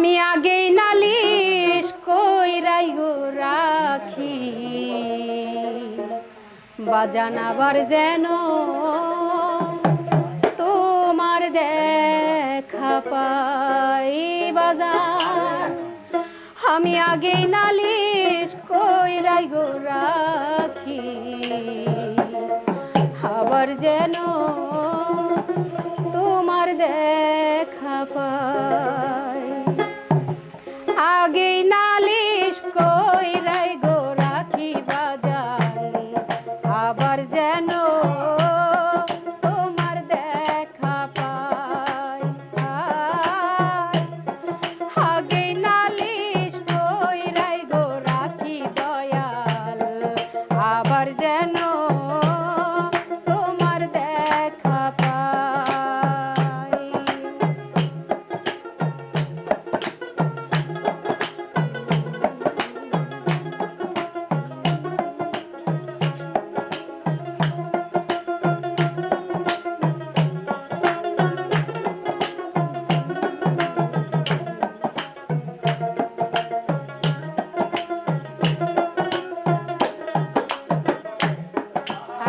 আমি আগেই নালিশ কইরাই গো রাখি। বাজান আবার যেন তোমার দেখা পাই বাজান। আমি আগেই নালিশ কইরাই গো রাখি। আবার যেন তোমার দেখা পাই। আগেই নালিশ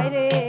হায়রে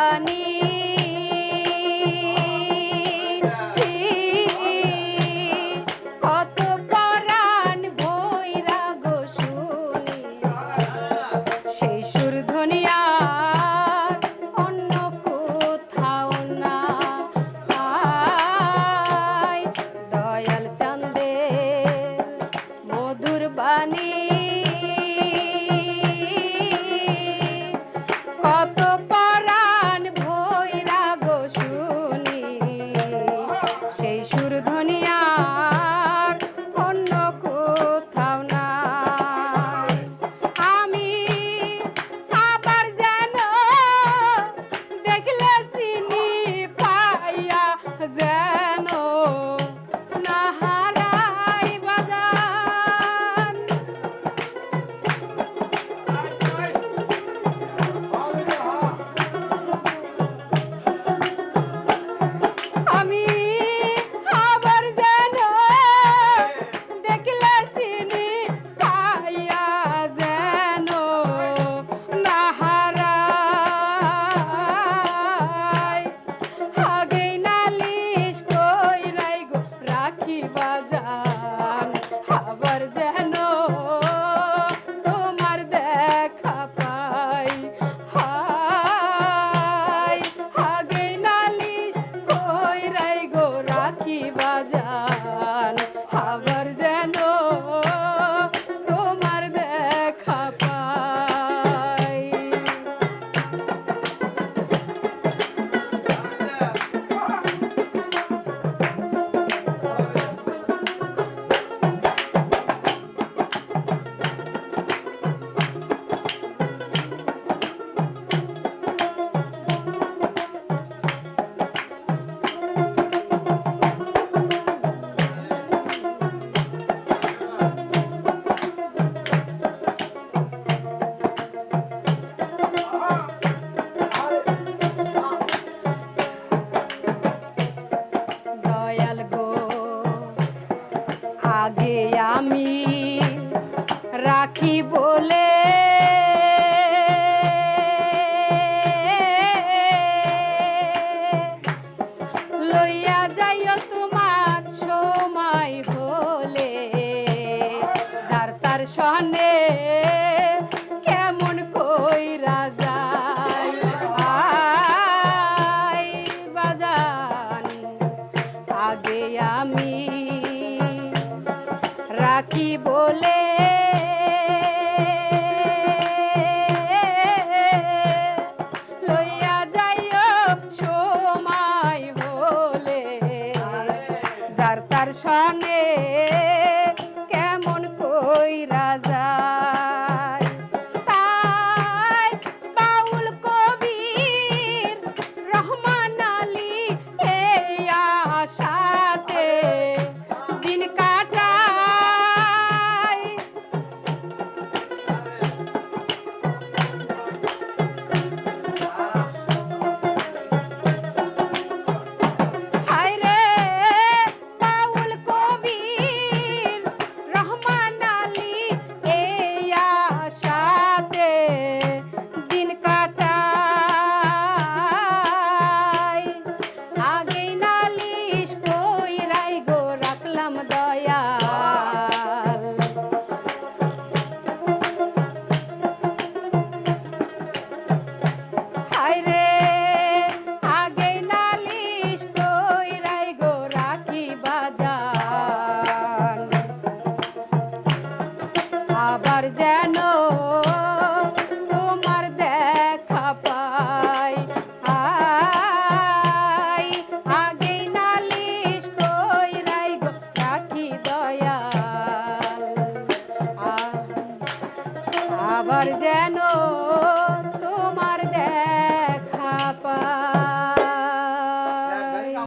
জানি That. বাজান আবার যেন তোমার দেখা পাই। হাই আগে নালিশ কই রাই রাখি বাজান আবার যেন রাখি বলে